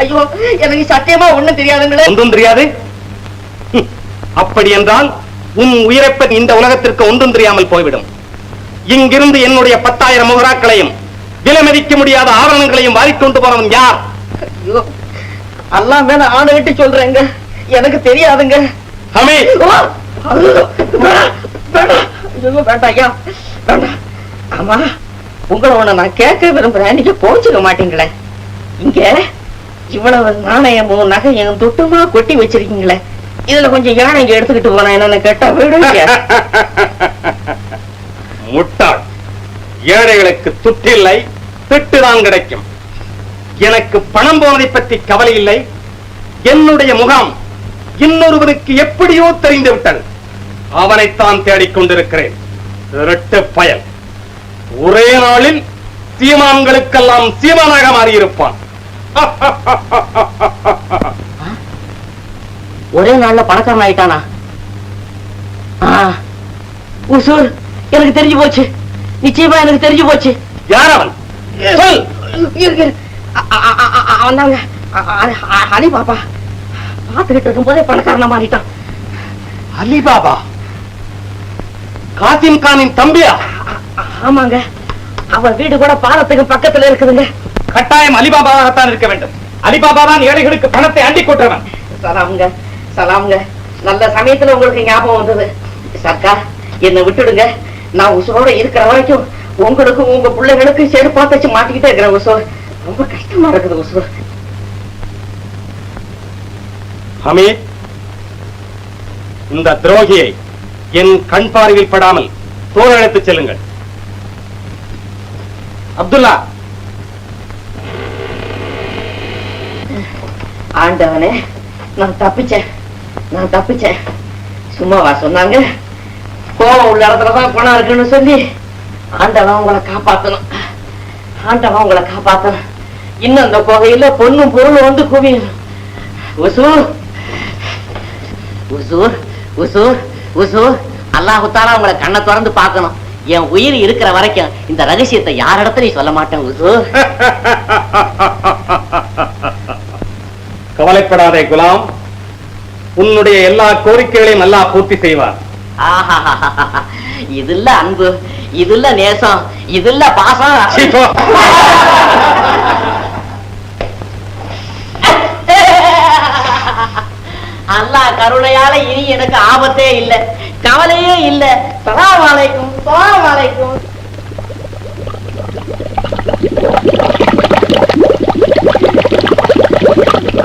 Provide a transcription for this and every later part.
ஐயோ எனக்கு சத்தியமா ஒண்ணும் தெரியாதுங்களே. ஒன்றும் தெரியாது. அப்படி என்றால் உன் உயிரைப் பற்றி இந்த உலகத்திற்கு ஒன்றும் தெரியாமல் போய்விடும். இங்கிருந்து என்னுடைய பத்தாயிரம் முகராக்களையும் விலை மதிக்க முடியாத ஆவணங்களையும் வாரிக்கொண்டு போறவன் யார்? ஐயோ எல்லாம் மேல சொல்றேங்க. எனக்கு தெரியாதுங்க. ஆமா உங்களை ஒண்ணு நான் கேட்க விரும்புறேன். நீங்க போச்சுக்க மாட்டீங்களே. இங்க இவ்வளவு நாணயமும் நகையும் துட்டுமா கொட்டி வச்சிருக்கீங்களே? இதுல கொஞ்சம் யானைக்கு எடுத்துக்கிட்டு போனா என்னன்னு கேட்டா விடுங்க முட்டாள். ஏழைகளுக்கு துற்றில்லை திட்டுதான் கிடைக்கும். எனக்கு பணம் போனதை பற்றி கவலை இல்லை. என்னுடைய முகாம் இன்னொருவனுக்கு எப்படியோ தெரிந்து விட்டது. அவனைத்தான் தேடிக் கொண்டிருக்கிறேன். இரட்டு பயல். ஒரே நாளில் சீமான்களுக்கெல்லாம் சீமானாக மாறியிருப்பான். ஒரே நாள்ல பணக்காரன் ஆயிட்டானா? உசூர் எனக்கு தெரிஞ்சு போச்சு. நிச்சயமா எனக்கு தெரிஞ்சு போச்சு. யார் அவன்? சொல். இருக்கு அவன் தாங்க. அலி பாப்பா பார்த்துக்கிட்டு இருக்கும் போதே பணக்காரனா மாறிட்டான். அலிபாபா? காசிம் கானின் தம்பியா ஆமாங்க. அவன் வீடு கூட பாலத்துக்கு பக்கத்துல இருக்குதுங்க. கட்டாயம் அலிபாபாவாகத்தான் இருக்க வேண்டும். அலிபாபா தான் ஏழைகளுக்கு பணத்தை அண்டிக் கொற்றவன் சலாமுங்க சலாமுங்க. நல்ல சமயத்துல உங்களுக்கு ஞாபகம் வந்தது. சர்க்கார் என்னை விட்டுடுங்க. நான் உசுரோட இருக்கிற வரைக்கும் உங்களுக்கும் உங்க பிள்ளைகளுக்கும் செருப்பா தச்சு மாட்டிக்கிட்டே இருக்கிறேன் உசூர். ரொம்ப கஷ்டமா இருக்குது உசூர். ஹமீத் இந்த துரோகியை என் கண் பார்வையில் படாமல் தோல் அழைத்துச் செல்லுங்கள். அப்துல்லா ஆண்டவனே நான் தப்பிச்சேன். நான் தப்பிச்சேன். சும்மாவா சொன்னாங்க? கோவம் உள்ள இடத்துலதான் குணம் இருக்குன்னு சொல்லி ஆண்டவன் உங்களை காப்பாத்தணும். ஆண்டவன் உங்களை காப்பாத்தணும். இன்னும் அந்த கோகையில பொண்ணும் பொருளும் வந்து குவியும். உசூர் உசூர் உசூர் உசூர் அல்லாஹு உங்களை கண்ணை திறந்து பார்க்கணும். என் உயிர் இருக்கிற வரைக்கும் இந்த ரகசியத்தை யாரிடத்துலையும் சொல்ல மாட்டேன் உசூர் கவலைப்படாதே குலாம். உன்னுடைய எல்லா கோரிக்கைகளையும் அல்லாஹ் பூர்த்தி செய்வார். இதுல்ல அன்பு இதுல்ல நேசம் இதுல்ல பாசம். அல்லாஹ் கருணையால இனி எனக்கு ஆபத்தே இல்ல கவலையே இல்ல. சலாம் அலைக்கும் சலாம் அலைக்கும்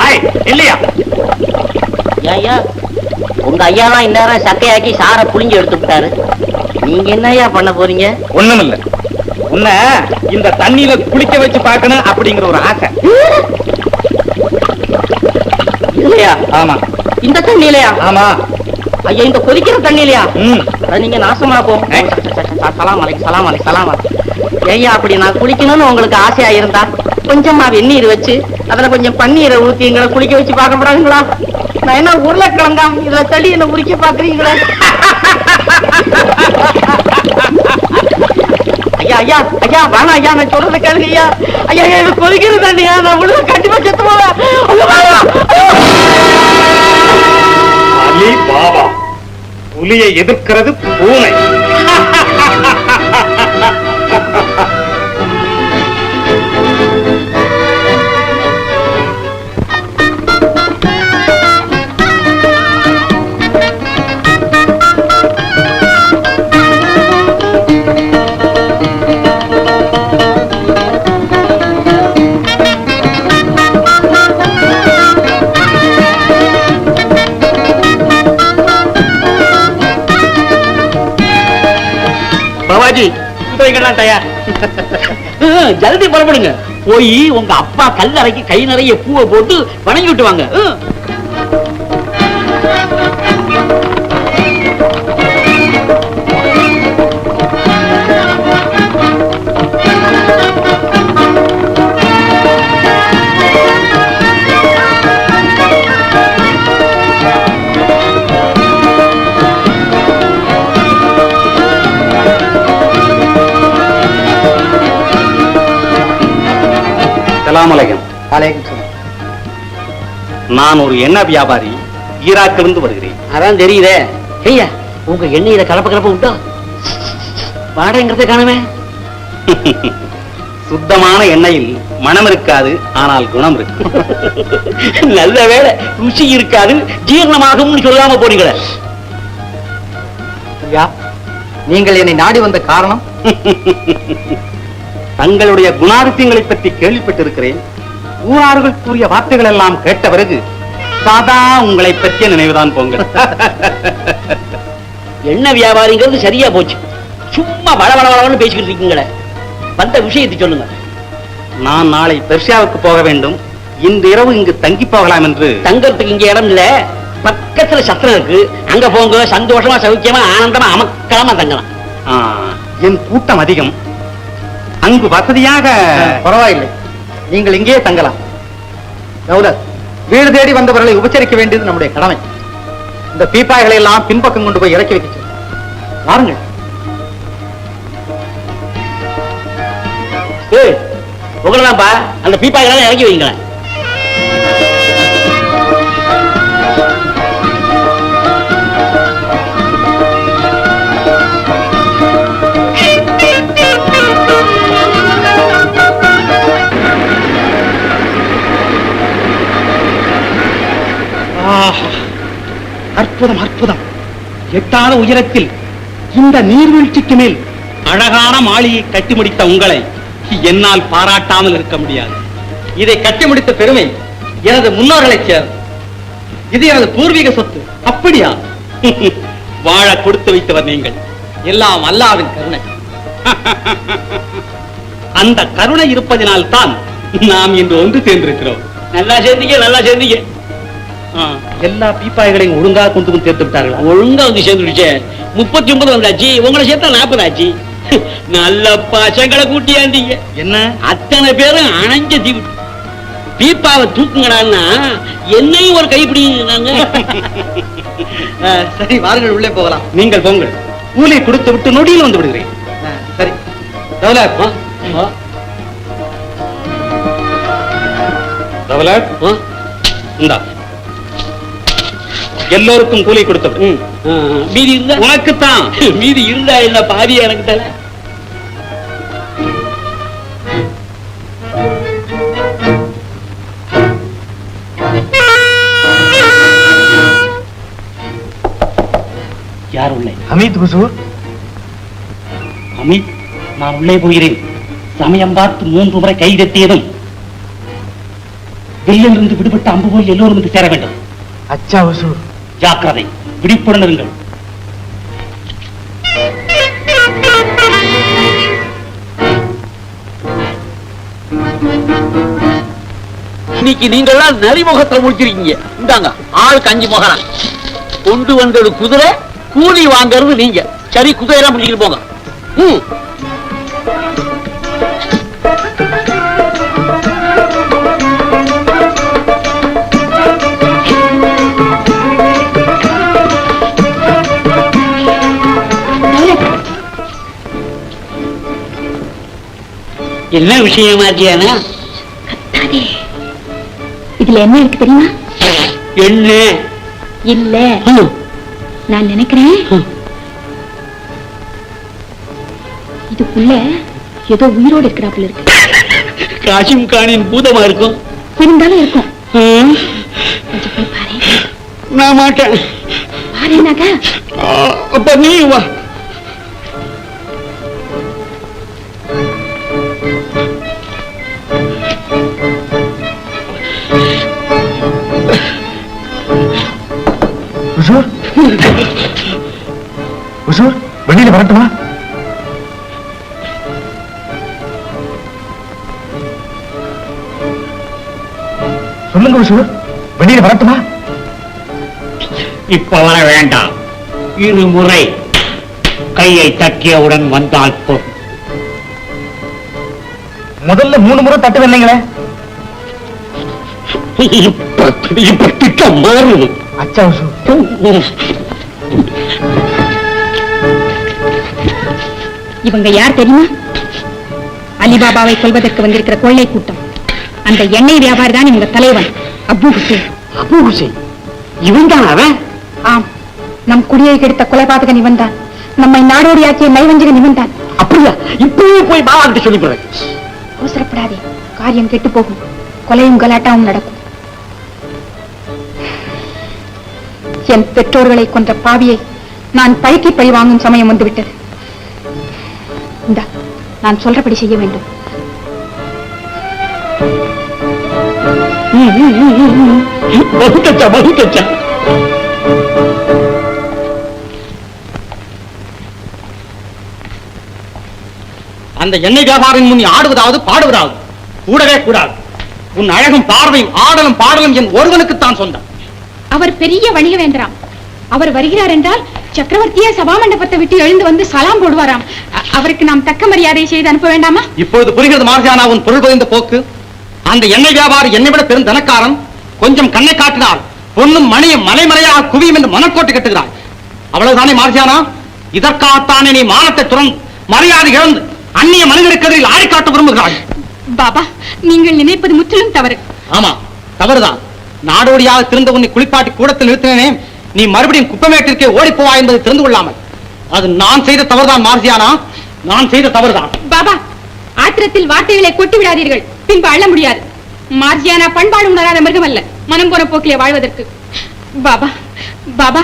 ஐய், இல்லையா ஐயா உங்க ஐயா தான் இந்நேரம் சக்கையாக்கி சாரை புளிஞ்சு எடுத்து விட்டாரு நீங்க என்னய்யா பண்ண போறீங்க ஒண்ணுமில்ல உன்னை இந்த தண்ணியில குளிக்க வச்சு பார்க்கணும் அப்படிங்கிற ஒரு ஆசை இல்லையா ஆமா இந்த தண்ணியிலையா ஆமா ஐயா இந்த கொதிக்கிற தண்ணியிலையா அட நீங்க நாசமா போ ஏய். சலாம் அலைக்கு சலாம் அலைக்கு சலாம் ஐயா அப்படி நான் குளிக்கணும்னு உங்களுக்கு ஆசையா இருந்தா கொஞ்சமா வெந்நீர் வச்சு அதுல கொஞ்சம் பன்னீரை ஊத்தி எங்களை குளிக்க வச்சு பார்க்க கூடாதுங்களா நான் என்ன உருளைக்கிழங்கா? இதுல தள்ளி என்ன உரிக்க பாக்குறீங்களே ஐயா ஐயா ஐயா வேணாம் ஐயா நான் சொல்றத கேளுங்க ஐயா. ஐயா ஐயா, இது கொதிக்கிற தண்ணியா நான் உள்ள கண்டிப்பா செத்து போவேன். ஐயோ. ஐயோ. பாபா புலியை எதிர்க்கிறது பூனை. இங்கெல்லாம் தயார். ஜல்தி புறப்படுங்க. போய் உங்க அப்பா கல்லறைக்கு கை நிறைய பூவை போட்டு வணங்கி விட்டு சலாம். நான் ஒரு எண்ணெய் வியாபாரி ஈராக்கிலிருந்து வருகிறேன். அதான் தெரியுதே. ஐயா உங்க எண்ணெயில கலப்ப கலப்ப விட்டா வாடகைங்கிறத காணுமே. சுத்தமான எண்ணெயில் மனம் இருக்காது ஆனால் குணம் இருக்கு. நல்ல வேளை ருசி இருக்காது ஜீரணமாகும்னு சொல்லாம போனீங்களே. நீங்கள் என்னை நாடி வந்த காரணம்? தங்களுடைய குணாதிசயங்களை பற்றி கேள்விப்பட்டிருக்கிறேன். ஊரார்கள் கூறிய வார்த்தைகள் எல்லாம் கேட்ட பிறகு சாதா உங்களை பற்றிய நினைவுதான் போங்க எண்ணெய் வியாபாரிங்கிறது சரியா போச்சு. சும்மா வள வள வளன்னு பேசிக்கிட்டு இருக்கீங்களே. வந்த விஷயத்தை சொல்லுங்க. நான் நாளை பெர்ஷியாவுக்கு போக வேண்டும். இன்று இரவு இங்கு தங்கி போகலாம் என்று. தங்கறதுக்கு இங்க இடம் இல்ல. பக்கத்துல சத்திரம் இருக்கு. அங்க போங்க. சந்தோஷமா சௌக்கியமா ஆனந்தமா அமக்கலமா தங்கலாம். என் கூட்டம் அதிகம். அங்கு வசதியாக பரவாயில்லை. நீங்கள் இங்கேயே தங்கலாம். தௌலத் வீடு தேடி வந்தவர்களை உபச்சரிக்க வேண்டியது நம்முடைய கடமை. இந்த பீப்பாய்களை எல்லாம் பின்பக்கம் கொண்டு போய் இறக்கி வைக்க. வாருங்கள். உங்களதான்ப்பா. அந்த பீப்பாய்களை இறக்கி வைங்களேன். அற்புதம் அற்புதம். எட்டாத உயரத்தில் இந்த நீர்வீழ்ச்சிக்கு மேல் அழகான மாளிகை கட்டி முடித்த உங்களை என்னால் பாராட்டாமல் இருக்க முடியாது. இதை கட்டி முடித்த பெருமை எனது முன்னோர்களை சேரும் இது எனது பூர்வீக சொத்து. அப்படியா? வாழ கொடுத்து வைத்தவர் நீங்கள். எல்லாம் அல்லாவின் கருணை. அந்த கருணை இருப்பதினால் தான் நாம் இன்று ஒன்று சேர்ந்திருக்கிறோம். நல்லா சேர்ந்தீங்க நல்லா சேர்ந்தீங்க. எல்லா பீப்பாய்களையும் ஒழுங்காக கொண்டு வந்து சேர்த்து விட்டார்களா? ஒழுங்கா வந்து சேர்ந்துடுச்சே. முப்பத்தி ஒன்பது வந்தாச்சு உங்களை சேர்த்தா நாற்பது ஆச்சு நல்ல பசங்களை கூட்டியாந்தீங்க. என்ன? அத்தனை பேரும் அணைஞ்ச தீவு. பீப்பாவை தூக்குங்கடான்னா என்னையும் ஒரு கைப்பிடிங்க சரி வாருங்கள் உள்ளே போகலாம். நீங்கள் போங்கள். கூலி கொடுத்து விட்டு நொடியில் வந்து விடுகிறேன். சரி. தௌலத் ரவலட் இந்தா. எல்லோருக்கும் கூலி கொடுத்து விடு. மீதி இருந்தா? உனக்குத்தான். மீதி இருந்தா என்ன பாதி எனக்கு தர யார் உள்ளே? அமித் குசூர் அமித் நான் உள்ளே போகிறேன். சமயம் பார்த்து மூன்று முறை கை தட்டியதும் வெயிலிருந்து விடுபட்ட அம்பு போல் எல்லோரும் வந்து சேர வேண்டும். அச்சா குசூர் ஜாக்கிரதை. விழிப்புடன் இருங்கள் இன்னைக்கு நீங்கள்லாம் நரிமுகத்துல முடிச்சிருக்கீங்க இந்தாங்க ஆளுக்கு அஞ்சு முகரா கொண்டு வந்தது குதிரை கூலி வாங்கறது நீங்க. சரி குதிரை முடிச்சுட்டு போங்க. ம். என்ன விஷயமாச்சியானா கத்தாதே. இதுல என்ன இருக்கு தெரியுமா? என்ன? இல்ல. நான் நினைக்கிறேன். இதுக்குள்ள ஏதோ உயிரோடு இருக்கிறாப்புல இருக்கு. காசிம் கானின் பூதமா இருக்கும். இருந்தாலும் இருக்கும். நான் மாட்டேன். பாருனாக்கா அப்ப நீ வா. குசூர் வெளியில வரட்டுமா? சொல்லுங்க குசூர் வெளியில வரட்டுமா? இப்ப வர வேண்டாம். இருமுறை கையை தட்டியவுடன் வந்தால் போதும். முதல்ல மூணு முறை தட்டு வந்தீங்களே இப்ப இப்ப திட்டம் மாறுது அச்சா இவங்க யார் தெரியுமா? அலிபாபாவை கொல்வதற்கு வந்திருக்கிற கொள்ளை கூட்டம். அந்த எண்ணெய் வியாபாரி தான் இவங்க தலைவன் அப்பு ஹுசேன். அபு ஹுசைன்? இவன் தான் அவன்? ஆம். நம் குடியை கெடுத்த கொலைபாதகன் இவன்தான். நம்மை நாடோடியாக்கிய நைவஞ்சகன் இவன்தான். அப்படியா? இப்பவே போய் பாபா கிட்ட சொல்லி போறேன் அவசரப்படாதே. காரியம் கெட்டு போகும் கொலையும் கலாட்டாவும் நடக்கும். என் பெற்றோர்களை கொன்ற பாவியை நான் பழிக்கு பழி வாங்கும் சமயம் வந்துவிட்டது. இந்த நான் சொல்றபடி செய்ய வேண்டும். அந்த எண்ணெய் வியாபாரின் முன் ஆடுவதாவது பாடுவதாவது. கூடவே கூடாது. உன் அழகும் பார்வையும் ஆடலும் பாடலும் என் ஒருவனுக்குத்தான் சொந்தம். அவர் பெரிய வணிக வேண்டாம் அவர் வருகிறார் என்றால் சக்கரவர்த்தியே சபா மண்டபத்தை விட்டு எழுந்து வந்து சலாம் போடுவாராம். அவருக்கு நாம் தக்க மரியாதை செய்து அனுப்ப வேண்டாமா? இப்பொழுது புரிகிறது மார்ஜானா உன் பொருள் புரிந்த போக்கு. அந்த எண்ணெய் வியாபாரி என்னை விட பெரும் தனக்காரன். கொஞ்சம் கண்ணை காட்டினால் பொண்ணும் மணியும் மலைமலையாக குவியும் என்று மனக்கோட்டை கட்டுகிறாய். அவ்வளவுதானே மார்ஜானா? இதற்காகத்தானே நீ மானத்தை துறந்து மரியாதை இழந்து அந்நிய மனிதருக்கதில் ஆடி காட்ட விரும்புகிறாய். பாபா நீங்கள் நினைப்பது முற்றிலும் தவறு. ஆமா தவறுதான். நாடோடியாக திருந்த உன்னை குளிப்பாட்டி கூடத்தில் நிறுத்தினேனே. நீ மறுபடியும் குப்பமேட்டிற்கே ஓடிப்போவா என்பதை தெரிந்து கொள்ளாமல். அது நான் செய்த தவறுதான் மார்ஜியானா? நான் செய்த தவறுதான். பாபா ஆத்திரத்தில் வார்த்தைகளை கொட்டி விடாதீர்கள். பின்பு அள்ள முடியாது. மார்ஜியானா பண்பாடு உணராத மிருகம் அல்ல மனம் போன போக்கிலே வாழ்வதற்கு. பாபா பாபா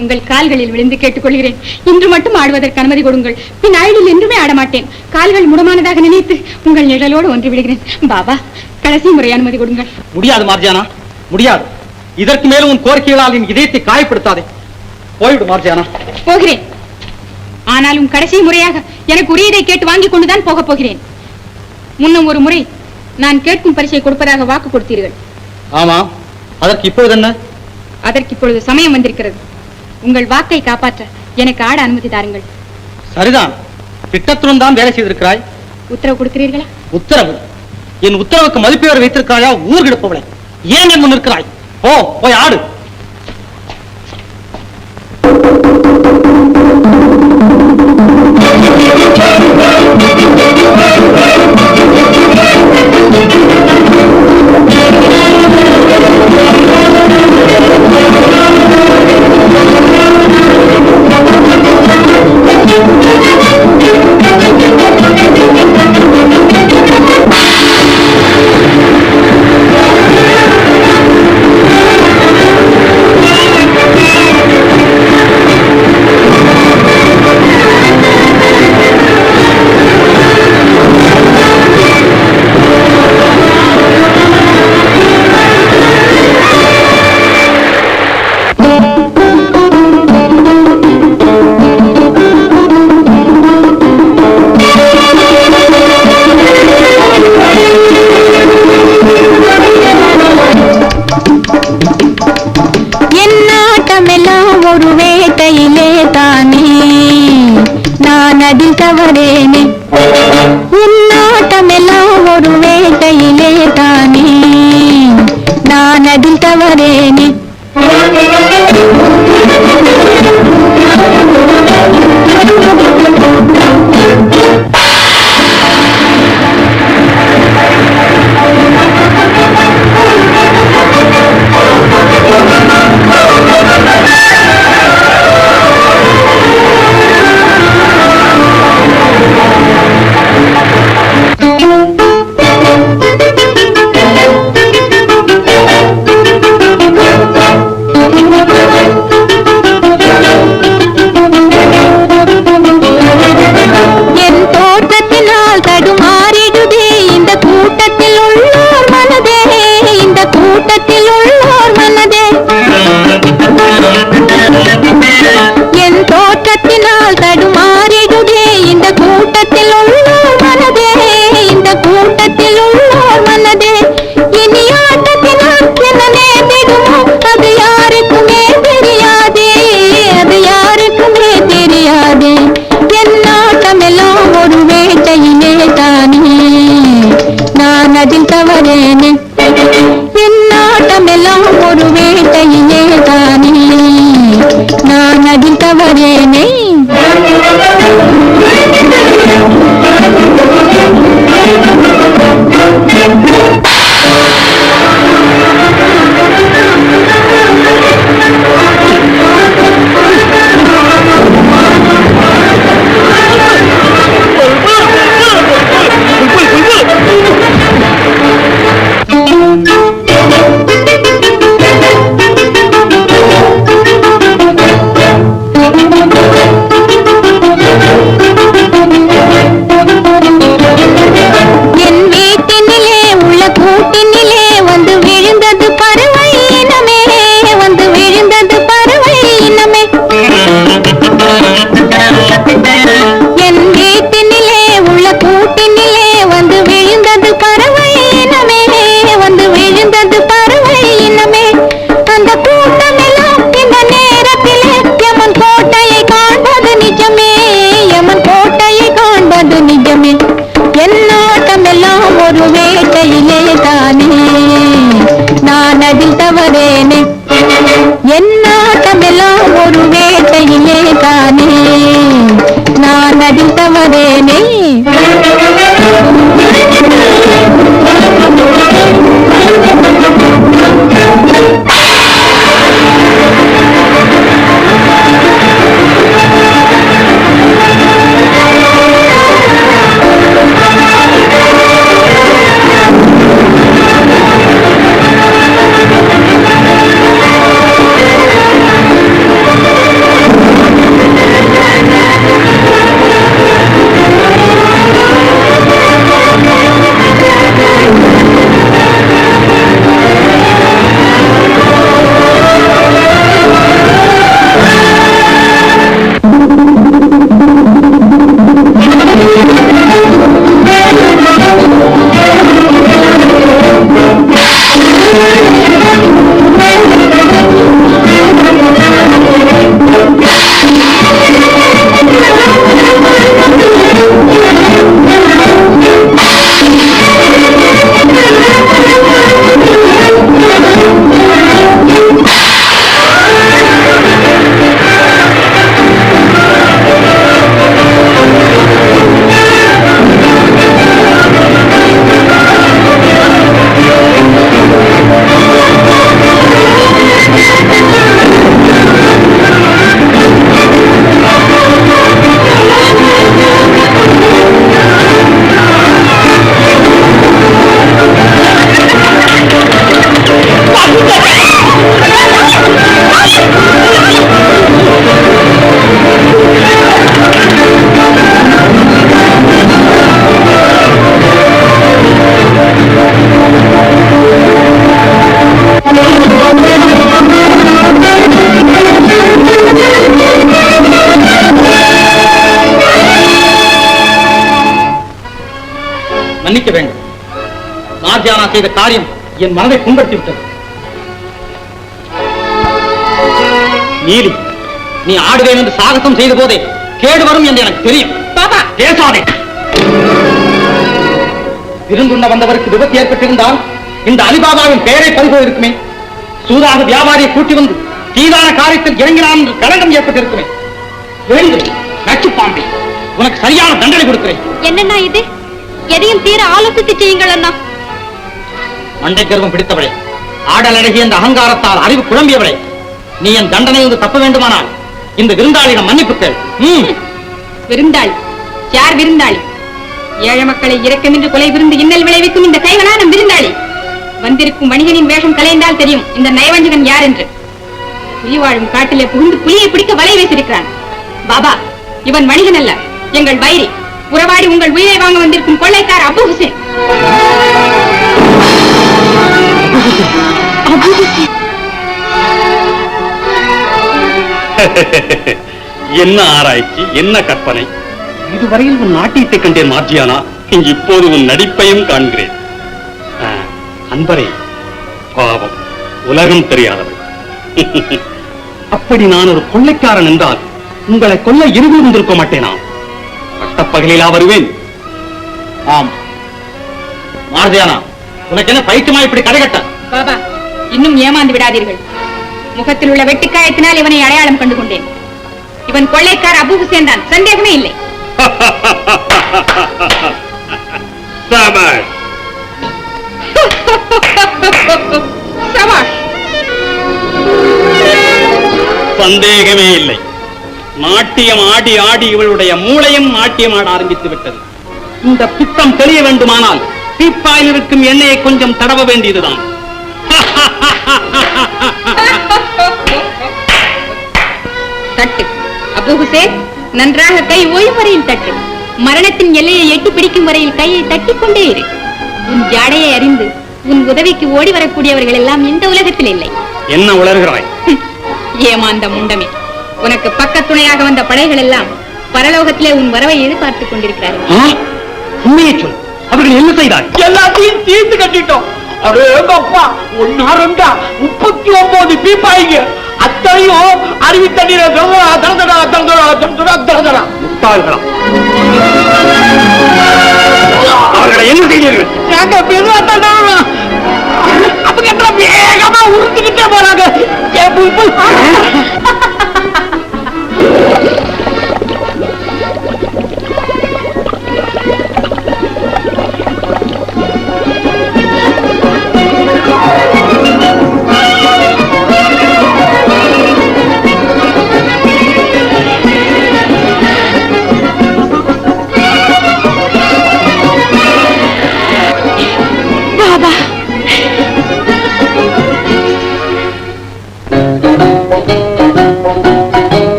உங்கள் கால்களில் விழுந்து கேட்டுக்கொள்கிறேன். இன்று மட்டும் ஆடுவதற்கு அனுமதி கொடுங்கள். பின் அழகில் என்றுமே ஆடமாட்டேன். கால்கள் முடமானதாக நினைத்து உங்கள் நிழலோடு ஒன்று விடுகிறேன். பாபா கடைசி முறை அனுமதி கொடுங்கள். முடியாது மார்ஜியானா. முடியாது. இதற்கு மேலும் உன் கோரிக்கைகளால் என் இதயத்தை காயப்படுத்தாதே. போய்விடு மார்ஜியானா. போகிறேன். ஆனாலும் கடைசி முறையாக எனக்கு உரியதை கேட்டு வாங்கிக் கொண்டுதான் போகப் போகிறேன். முன்னும் ஒரு முறை நான் கேட்கும் பரிசை கொடுப்பதாக வாக்கு கொடுத்தீர்கள். ஆமா. அதற்கு இப்பொழுது என்ன? அதற்கு இப்பொழுது சமயம் வந்திருக்கிறது. உங்கள் வாக்கை காப்பாற்ற எனக்கு ஆட அனுமதி தாருங்கள். சரிதான். திட்டத்துடன் தான் வேலை செய்திருக்கிறாய். உத்தரவு கொடுக்கிறீர்களா? உத்தரவு. என் உத்தரவுக்கு மதிப்பேறு வைத்திருக்கிறாயா? ஊர் கிடப்பவளை ஏன் என் முன் இருக்கிறாய் போ போய் ஆடு. కదిల్తవరేనే மார்ஜானா செய்த காரியம் என் மனதை புண்படுத்தி விட்டது. நீலி நீ ஆடுவேன் என்று சாகசம் செய்த போதே கேடு வரும் என்று எனக்கு தெரியும். பாபா! பேசாதே. விருந்துண்ண வந்தவருக்கு விபத்து ஏற்பட்டிருந்தால் இந்த அலிபாபாவின் பெயரை பறிபோய் இருக்குமே சூதாக வியாபாரியை கூட்டி வந்து தீதான காரியத்தில் இறங்கினான் என்று களங்கம் ஏற்பட்டிருக்குமே. எழுந்து நச்சு பாம்பே உனக்கு சரியான தண்டனை கொடுக்கிறேன். என்னண்ணா இது? எதையும் தீர ஆலோசித்து செய்யுங்கள் அண்ணா. மண்டை கருவம் பிடித்தவளே. ஆடல் அழகிய இந்த அகங்காரத்தால் அறிவு குழம்பியவளே. நீ என் தண்டனை வந்து தப்ப வேண்டுமானால் இந்த விருந்தாளியிடம் மன்னிப்பு கேள். விருந்தாளி யார் விருந்தாளி? ஏழை மக்களை இரக்கமின்றி கொலை விருந்து இன்னல் விளைவிக்கும் இந்த கைவனான விருந்தாளி. வந்திருக்கும் வணிகனின் வேஷம் கலைந்தால் தெரியும் இந்த நயவஞ்சகன் யார் என்று. புலி வாழும் காட்டிலே புகுந்து புலியை பிடிக்க வலை வைத்திருக்கிறான். பாபா இவன் வணிகன் அல்ல எங்கள் வைரி. உறவாடி உங்கள் உயிரை வாங்க வந்திருக்கும் கொள்ளைக்கார அபு ஹுசேன். என்ன ஆராய்ச்சி என்ன கற்பனை? இதுவரையில் உன் நாட்டியத்தை கண்டேன் மாற்றியானா? இப்போது உன் நடிப்பையும் காண்கிறேன். அன்பரே பாவம் உலகம் தெரியாதவள். அப்படி நான் ஒரு கொள்ளைக்காரன் என்றால் உங்களை கொல்ல இருவில் வந்திருக்க மாட்டேனா? பட்டப்பகலிலா வருவேன். ஆம். மார்ஜியானா? உனக்கு என்ன பைத்தியமா இப்படி கடைகட்ட பாபா இன்னும் ஏமாந்து விடாதீர்கள். முகத்தில் உள்ள வெட்டுக்காயத்தினால் இவனை அடையாளம் கண்டு கொண்டேன் இவன் கொள்ளைக்கார அபு ஹுசேன் தான். சந்தேகமே இல்லை. சபாஷ். சபாஷ். சந்தேகமே இல்லை. நாட்டியம் ஆடி ஆடி இவளுடைய மூளையும் நாட்டியம் ஆட ஆரம்பித்து விட்டது. இந்த பித்தம் தெரிய வேண்டுமானால் தீப்பாயில் இருக்கும் எண்ணெயை கொஞ்சம் தடவ வேண்டியதுதான். தட்டு. அபு ஹுசேன் நன்றாக கை ஓயும் வரையில் தட்டு. மரணத்தின் எல்லையை எட்டி பிடிக்கும் வரையில் கையை தட்டிக் கொண்டே இரு. உன் ஜாடையை அறிந்து உன் உதவிக்கு ஓடி வரக்கூடியவர்கள் எல்லாம் இந்த உலகத்தில் இல்லை. என்ன உளறுகிறாய் ஏமாந்த முண்டமே. உனக்கு பக்கத்துணையாக வந்த படைகள் எல்லாம் பரலோகத்திலே உன் வரவை எதிர்பார்த்துக் கொண்டிருக்கிறார்கள்? உண்மையை சொல். அவர்கள் என்ன செய்தார் எல்லாத்தையும் தீர்த்து கட்டிட்டோம் ஒன்னா ரெண்டா முப்பத்தி ஒன்பது பீப்பாய்ங்க அத்தனையும் அருவி தண்ணீரை தரதடா தரதடா தரதடா தரதடா முட்டாள்களா அவர்களை என்ன செய்தீர்கள் நாங்க பெருவாத்தான் அவங்க வேகமா உருட்டுக்கிட்டே போறாங்க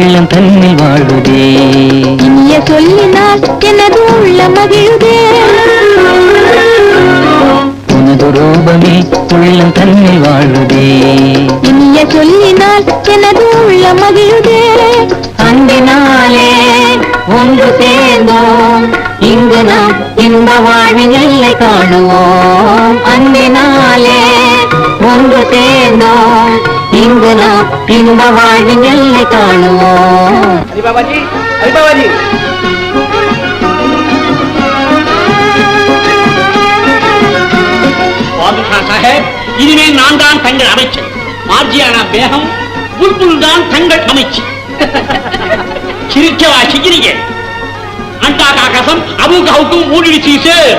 உள்ளம் தன்னில் வாழுதே. இனிய சொல்லினால் எனது உள்ள மகிழுதே. உனது ரூபமே உள்ளம் தன்னில் வாழுதே. இனிய சொல்லினால் எனது உள்ள மகிழுதே. அன்பினாலே ஒன்று சேர்ந்தோம். இங்கு நாம் இன்ப வாழ்வின் எல்லை காணுவோம். அன்பினாலே ஒன்று சேர்ந்தோம். இங்கு நாம் இன்ப வாழ்வின் எல்லை காணுவோம் சாஹேப் இனிமேல் நான் தான் தங்கள் அமைச்சர். மார்ஜியானா பேகம் புல்புல் தான் தங்கள் அமைச்சர். சிரிக்கவா சிக்கிரிங்க அண்டா காகசம் அபு கவுக்கும் மூடிடுச்சு சார்